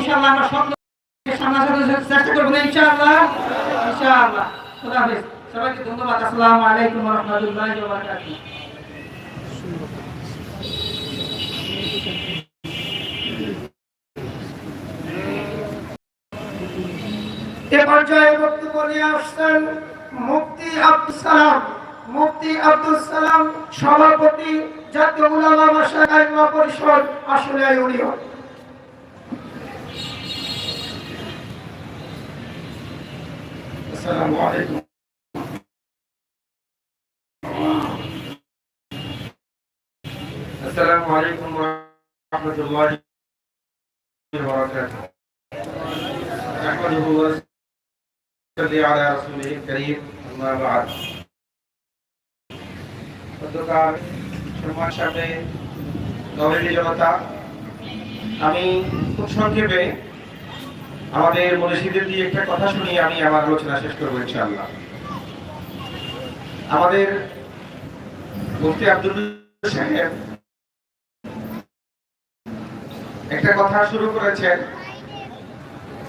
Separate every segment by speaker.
Speaker 1: ইনশাআল্লাহ আমরা স্বপ্ন সামনে চেষ্টা করব না, ইনশাআল্লাহ। ইনশাআল্লাহ। খোদা হাফেজ। সবাইকে ধন্যবাদ। আসসালামু আলাইকুম এ পর্যায়ে বক্তব্য নিয়ে আসছেন মুফতি আব্দুল সালাম। মুফতি আব্দুল সালাম সভাপতি জাতীয় উলামা পরিষদ আসলে
Speaker 2: السلام عليكم السلام عليكم ورحمة الله وبركاته نحمده ونصلي على رسوله الكريم أما بعد গতকাল সম্মান সামনে নবেলি জনতা আমি খুব সংক্ষেপে আমাদের মনীষীদের দিয়ে একটা কথা শুনিয়ে আমি আমার আলোচনা শেষ করব ইনশাআল্লাহ। আমাদের মুফতি আব্দুল সাহেব একটা কথা শুরু করেছেন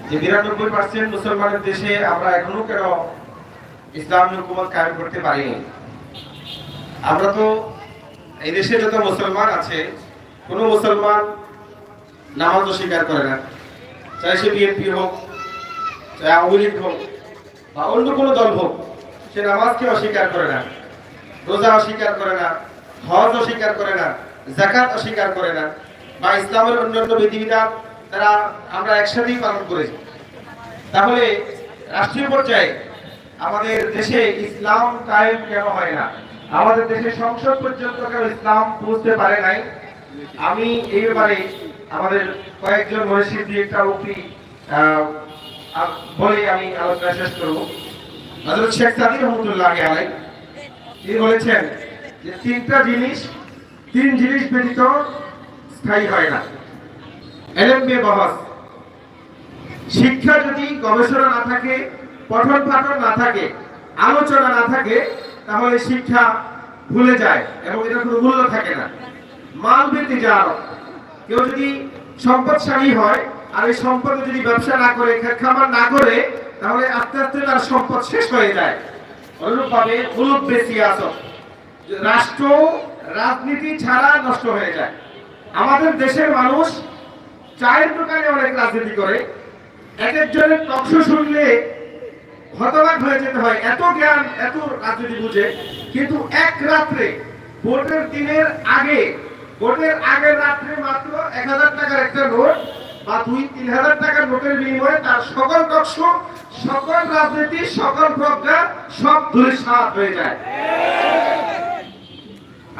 Speaker 2: যে বিরানব্বই পার্সেন্ট মুসলমানের দেশে আমরা এখনও কেন ইসলামী হুকুমত কায়েম করতে পারিনি? আমরা তো এই দেশে যত মুসলমান আছে, কোনো মুসলমান নামাজ স্বীকার করে না। চাই সে বিএনপি হোক, চাই আওয়ামী লীগ হোক, বা অন্য কোনো দল হোক, সে নামাজকে অস্বীকার করে না, রোজা অস্বীকার করে না, হজ অস্বীকার করে না জাকাত অস্বীকার করে না, বা ইসলামের অন্যান্য বিধিবিধান তারা আমরা একসাথেই পালন করেছি। তাহলে রাষ্ট্রীয় পর্যায়ে আমাদের দেশে ইসলাম কায়েম কেন হয় না? আমাদের দেশে সংসদ পর্যন্ত কেন ইসলাম পৌঁছতে পারে নাই? আমি এই ব্যাপারে আমাদের কয়েকজন মনীষী দিয়ে একটা উক্তি বলে আমি আলোচনা শেষ করব। হযরত শেখ সাদি রহমতুল্লাহ আলাই তিনি বলেছেন যে তিনটা জিনিস, তিন জিনিস ব্যতীত স্থায়ী হয় না। শিক্ষা যদি গবেষণা না থাকে, পঠন পাঠন না থাকে, আলোচনা না থাকে, তাহলে শিক্ষা ভুলে যায় এবং এটা কোনো মূল্য থাকে না। মাল বৃদ্ধি যাওয়ার কেউ যদি সম্পদশালী হয় আর এই সম্পদ যদি ব্যবসা না করে খামার না করে, তাহলে আস্তে আস্তে তার সম্পদ শেষ হয়ে যায়। অনুরূপভাবে মুলুক বেশি আসো রাষ্ট্র, রাজনীতি ছাড়া নষ্ট হয়ে যায়। আমাদের দেশের মানুষ চায়ের দোকানে অনেক রাজনীতি করে। এক একজনের তথ্য শুনলে হতবাক হয়ে যেতে হয়, এত জ্ঞান, এত রাজনীতি বুঝে। কিন্তু এক রাত্রে, ভোটের দিনের আগে ভোটের আগের রাত্রে মাত্র এক হাজার টাকার একটা নোট বা দুই, তিন হাজার টাকার নোটের বিনিময়ে তার সকল তথ্য সকল রাজনীতি, সকল প্রজ্ঞা সব ধূলিসাৎ হয়ে যায়।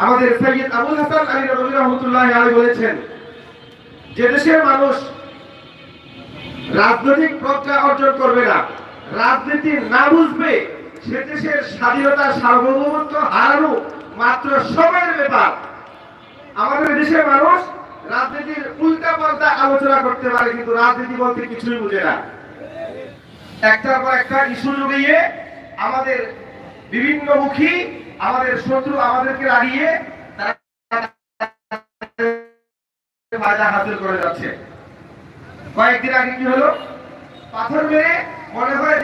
Speaker 2: আমাদের সৈয়দ আবুল হাসান আলী রবি রহমতুল্লাহ আলী বলেছেন, যে দেশের মানুষ রাজনৈতিক প্রজ্ঞা অর্জন করবে না, রাজনীতি না বুঝবে, সে দেশের স্বাধীনতা সার্বভৌমত্ব হারানো মাত্র সময়ের ব্যাপার। আমাদের দেশের মানুষ রাজনীতির উল্টা পাল্টা আলোচনা করতে পারে, কিন্তু রাজনীতি বলতে কিছুই বুঝে না। একটার পর একটা ইস্যু জুগিয়ে আমাদের বিভিন্ন মুখী, আমাদের শত্রু আমাদেরকে লাগিয়ে যাচ্ছে। কয়েকদিন আগে কি হলো? পাথর মনে হয়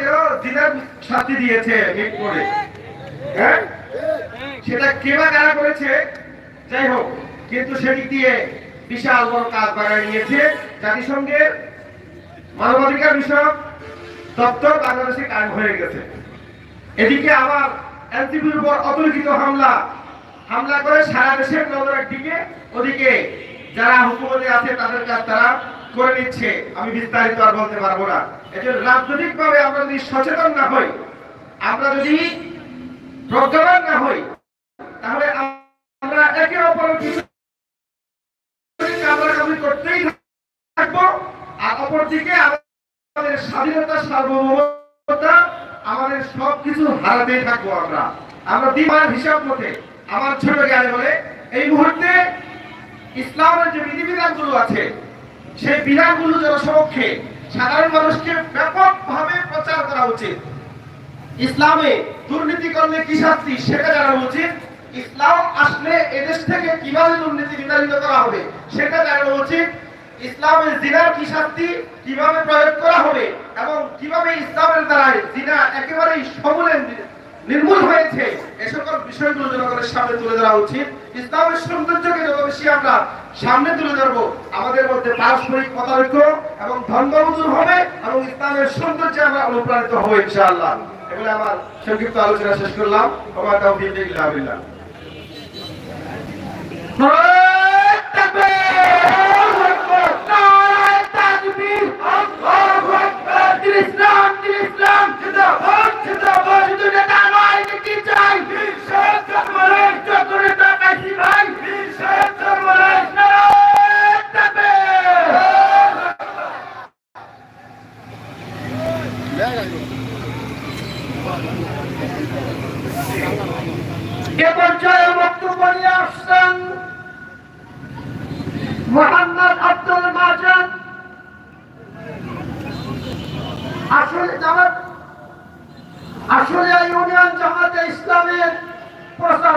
Speaker 2: দিয়েছে হ্যাঁ? সেটা কে বা কারা করেছে? যাই হোক কিন্তু সেটি দিয়ে বিশাল বড় কাজ বাড়ায় নিয়েছে জাতিসংঘের মানবাধিকার বিষয়ক দপ্তর বাংলাদেশে কায়েম হয়ে গেছে। এদিকে আবার এনসিপির উপর অতর্কিত হামলা হামলা করে সারা দেশের নজরের দিকে ওদিকে যারা হুকুমতে আছে তাদের কাজ তারা করে নিচ্ছে। আমি বিস্তারিত আর বলতে পারব না। এজন্য রাজনৈতিক ভাবে আমরা যদি সচেতন না হই, আমরা যদি প্রজ্ঞাবান না হই হারাতেই থাকব আমরা। আমরা দিবার হিসাব মতে আমার ছোট জ্ঞানে বলে, এই মুহূর্তে ইসলামের যে বিধিবিধানগুলো আছে, সেই বিধানগুলো জনসমক্ষে সাধারণ মানুষকে ব্যাপকভাবে প্রচার করা উচিত। ইসলামে দুর্নীতি করলে কি শাস্তি সেটা জানানো উচিত। ইসলাম আসলে এদেশ থেকে কীভাবে দুর্নীতি বিতাড়িত করা হবে সেটা জানানো উচিত।
Speaker 3: ইসলামের জিনার কি শাস্তি কীভাবে প্রয়োগ করা হবে এবং কীভাবে ইসলামের দ্বারাই জিনা একেবারেই সমূলে নির্মূল হয়েছে? এ সকল বিষয়গুলো জনগণের সামনে তুলে ধরা উচিত। ইসলামের সৌন্দর্যকে যত বেশি আমরা সামনে তুলে ধরবো, আমাদের মধ্যে পারস্পরিক মতানৈক্য এবং ধর্মবুদুর হবে এবং ইসলামের সৌন্দর্যে আমরা অনুপ্রাণিত হব ইনশাআল্লাহ। এগুলো আমার সংক্ষিপ্ত আলোচনা শেষ করলাম। আমার তাওফিক ইল্লা বিল্লাহ
Speaker 1: নারায়ে তাকবীর! নারায়ে তাকবীর! আল্লাহু আকবার! দিন ইসলাম, দিন ইসলাম! জিন্দাবাদ, জিন্দাবাদ! শুধু নেতা নয়, নেত্রী চাই! বীর সাহেব চরমনাই! যত নেতা কাশি ভাই! বীর সাহেব চরমনাই! নারায়ে তাকবীর! এ পর্যায়ে বক্তব্য নিয়ে আসছেন মোহাম্মদ আব্দুল মাজান আসলে জামাত আসলে ইউনিয়ন জামাতে ইসলামের প্রচার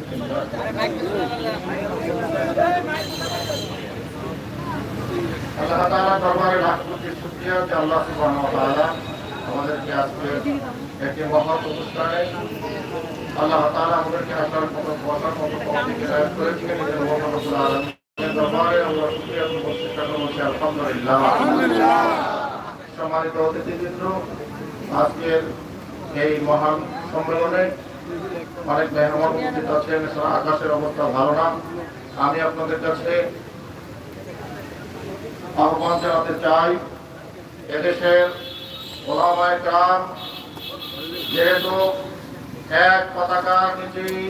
Speaker 3: আল্লাহ তাআলা দরবারে লাখ কোটি শুকরিয়া যে আল্লাহ তাআলা আমাদেরকে আজকে একটি মহৎ অনুষ্ঠানে আল্লাহ তাআলা আমাদেরকে আসার মতো বসার মতো এনায়েত করেছেন নিজের মহান রব্বুল দরবারে আমরা শুকরিয়া করব চেষ্টা করব যে আলহামদুলিল্লাহ সম্মানিত অতিথিবৃন্দ আজকের এই মহান সম্মেলনে অনেক মেহমান উপস্থিত আছেন। আকাশের অবস্থা ভালো না। আমি আপনাদের কাছে আহ্বান জানাতে চাই, এদেশের ওলামায় কাম যেহেতু এক পতাকা নিচেই